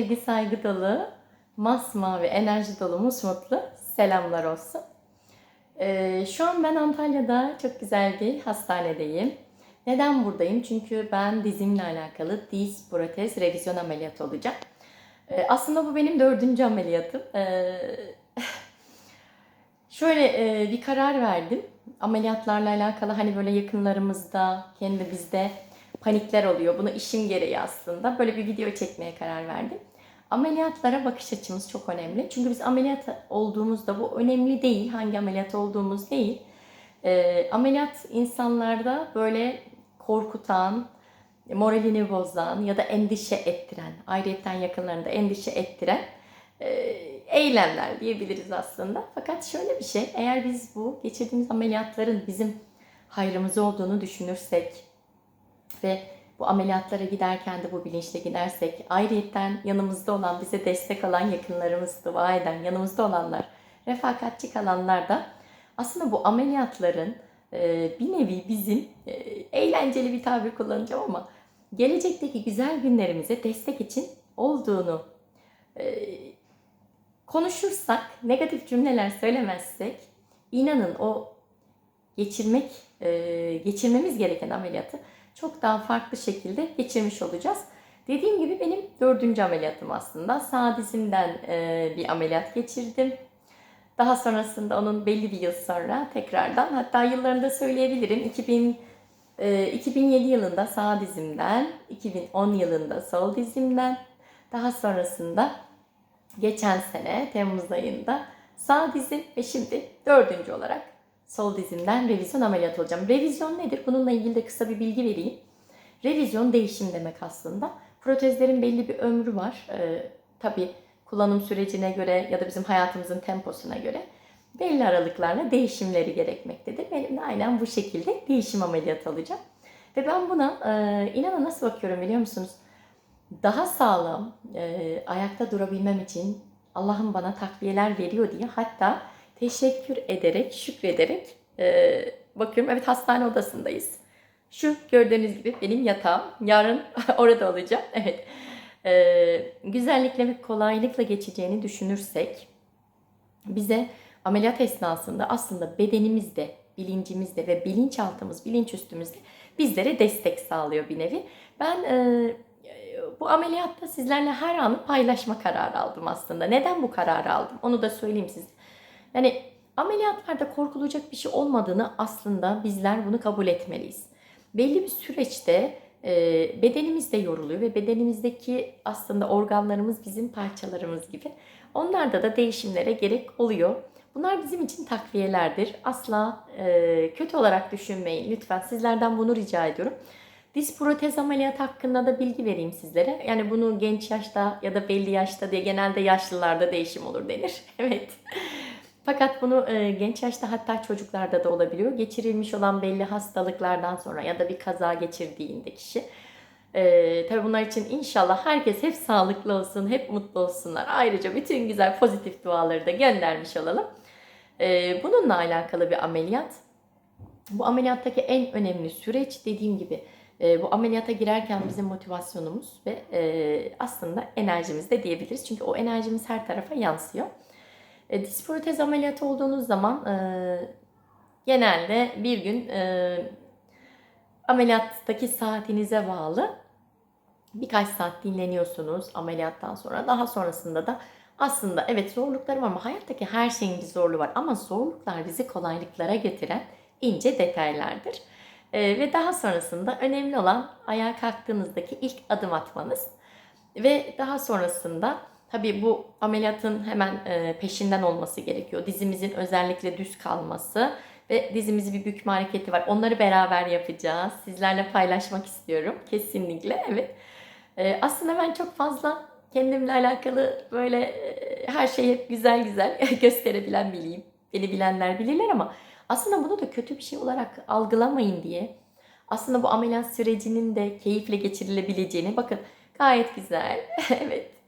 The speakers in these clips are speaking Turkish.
sevgi, saygı dolu, masmavi, enerji dolu, musmutlu selamlar olsun. Ee, şu an ben Antalya'da çok güzel bir hastanedeyim. Neden buradayım? Çünkü ben dizimle alakalı diz protez revizyon ameliyatı olacağım. Ee, aslında bu benim dördüncü ameliyatım. Ee, şöyle e, bir karar verdim. Ameliyatlarla alakalı hani böyle yakınlarımızda, kendi bizde panikler oluyor. Bunu işim gereği aslında. Böyle bir video çekmeye karar verdim. Ameliyatlara bakış açımız çok önemli. Çünkü biz ameliyat olduğumuzda bu önemli değil. Hangi ameliyat olduğumuz değil. Ee, ameliyat insanlarda böyle korkutan, moralini bozan ya da endişe ettiren, ayrıyetten yakınlarında endişe ettiren e, eylemler diyebiliriz aslında. Fakat şöyle bir şey, eğer biz bu geçirdiğimiz ameliyatların bizim hayrımıza olduğunu düşünürsek ve bu ameliyatlara giderken de bu bilinçle gidersek, ayrıyetten yanımızda olan, bize destek olan yakınlarımız, dua eden, yanımızda olanlar, refakatçi kalanlar da aslında bu ameliyatların e, bir nevi bizim e, eğlenceli bir tabir kullanacağım ama gelecekteki güzel günlerimize destek için olduğunu e, konuşursak, negatif cümleler söylemezsek, inanın o geçirmek, geçirmemiz gereken ameliyatı çok daha farklı şekilde geçirmiş olacağız. Dediğim gibi benim dördüncü ameliyatım aslında. Sağ dizimden e, bir ameliyat geçirdim. Daha sonrasında onun belli bir yıl sonra tekrardan hatta yıllarını da söyleyebilirim. 2000, e, 2007 yılında sağ dizimden, 2010 yılında sol dizimden, daha sonrasında geçen sene Temmuz ayında sağ dizim ve şimdi dördüncü olarak sol dizimden revizyon ameliyat olacağım. Revizyon nedir? Bununla ilgili de kısa bir bilgi vereyim. Revizyon değişim demek aslında. Protezlerin belli bir ömrü var. Ee, tabii kullanım sürecine göre ya da bizim hayatımızın temposuna göre belli aralıklarla değişimleri gerekmektedir. Benim de aynen bu şekilde değişim ameliyatı alacağım. Ve ben buna e, inanın nasıl bakıyorum biliyor musunuz? Daha sağlam e, ayakta durabilmem için Allah'ım bana takviyeler veriyor diye hatta teşekkür ederek, şükrederek e, bakıyorum. Evet hastane odasındayız. Şu gördüğünüz gibi benim yatağım. Yarın orada olacağım. Evet. E, güzellikle ve kolaylıkla geçeceğini düşünürsek bize ameliyat esnasında aslında bedenimizde, bilincimizde ve bilinçaltımız, bilinçüstümüzde bizlere destek sağlıyor bir nevi. Ben e, bu ameliyatta sizlerle her anı paylaşma kararı aldım aslında. Neden bu kararı aldım? Onu da söyleyeyim size. Yani ameliyatlarda korkulacak bir şey olmadığını aslında bizler bunu kabul etmeliyiz. Belli bir süreçte e, bedenimiz de yoruluyor ve bedenimizdeki aslında organlarımız bizim parçalarımız gibi. Onlarda da değişimlere gerek oluyor. Bunlar bizim için takviyelerdir. Asla e, kötü olarak düşünmeyin. Lütfen sizlerden bunu rica ediyorum. Diz protez ameliyat hakkında da bilgi vereyim sizlere. Yani bunu genç yaşta ya da belli yaşta diye genelde yaşlılarda değişim olur denir. evet. Fakat bunu e, genç yaşta hatta çocuklarda da olabiliyor. Geçirilmiş olan belli hastalıklardan sonra ya da bir kaza geçirdiğinde kişi. E, tabii bunlar için inşallah herkes hep sağlıklı olsun, hep mutlu olsunlar. Ayrıca bütün güzel pozitif duaları da göndermiş olalım. E, bununla alakalı bir ameliyat. Bu ameliyattaki en önemli süreç dediğim gibi e, bu ameliyata girerken bizim motivasyonumuz ve e, aslında enerjimiz de diyebiliriz. Çünkü o enerjimiz her tarafa yansıyor. E, diz ameliyatı olduğunuz zaman e, genelde bir gün e, ameliyattaki saatinize bağlı birkaç saat dinleniyorsunuz ameliyattan sonra. Daha sonrasında da aslında evet zorluklarım ama hayattaki her şeyin bir zorluğu var. Ama zorluklar bizi kolaylıklara getiren ince detaylardır. E, ve daha sonrasında önemli olan ayağa kalktığınızdaki ilk adım atmanız. Ve daha sonrasında tabii bu ameliyatın hemen e, peşinden olması gerekiyor. Dizimizin özellikle düz kalması ve dizimizi bir bükme hareketi var. Onları beraber yapacağız. Sizlerle paylaşmak istiyorum. Kesinlikle evet. E, aslında ben çok fazla kendimle alakalı böyle e, her şeyi hep güzel güzel gösterebilen bileyim. Beni bilenler bilirler ama aslında bunu da kötü bir şey olarak algılamayın diye. Aslında bu ameliyat sürecinin de keyifle geçirilebileceğini bakın gayet güzel. evet.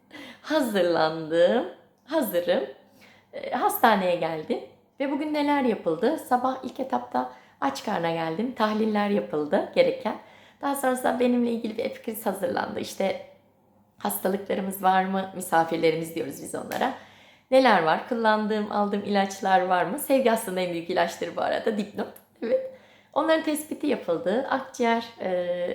Hazırlandım. Hazırım. E, hastaneye geldim. Ve bugün neler yapıldı? Sabah ilk etapta aç karna geldim. Tahliller yapıldı gereken. Daha sonrasında benimle ilgili bir epikriz hazırlandı. İşte Hastalıklarımız var mı? Misafirlerimiz diyoruz biz onlara. Neler var? Kullandığım, aldığım ilaçlar var mı? Sevgi aslında en büyük ilaçtır bu arada. Dipnot. Evet. Onların tespiti yapıldı. Akciğer e,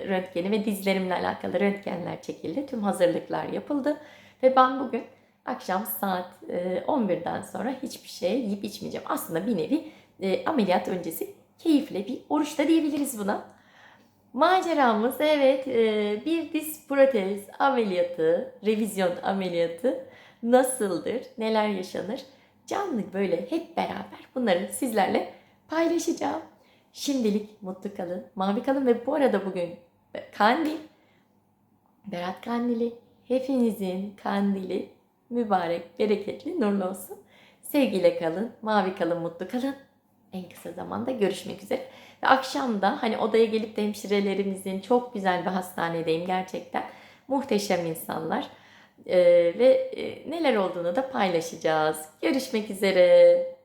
röntgeni ve dizlerimle alakalı röntgenler çekildi. Tüm hazırlıklar yapıldı. Ve ben bugün akşam saat e, 11'den sonra hiçbir şey yiyip içmeyeceğim. Aslında bir nevi e, ameliyat öncesi keyifle bir oruç da diyebiliriz buna. Maceramız evet e, bir diz protez ameliyatı, revizyon ameliyatı nasıldır, neler yaşanır? Canlı böyle hep beraber bunları sizlerle paylaşacağım. Şimdilik mutlu kalın, mavi kalın ve bu arada bugün kandil, Berat Kandili, hepinizin kandili mübarek, bereketli, nurlu olsun. Sevgiyle kalın, mavi kalın, mutlu kalın. En kısa zamanda görüşmek üzere. Ve akşam da hani odaya gelip de hemşirelerimizin çok güzel bir hastanedeyim gerçekten. Muhteşem insanlar. Ee, ve e, neler olduğunu da paylaşacağız. Görüşmek üzere.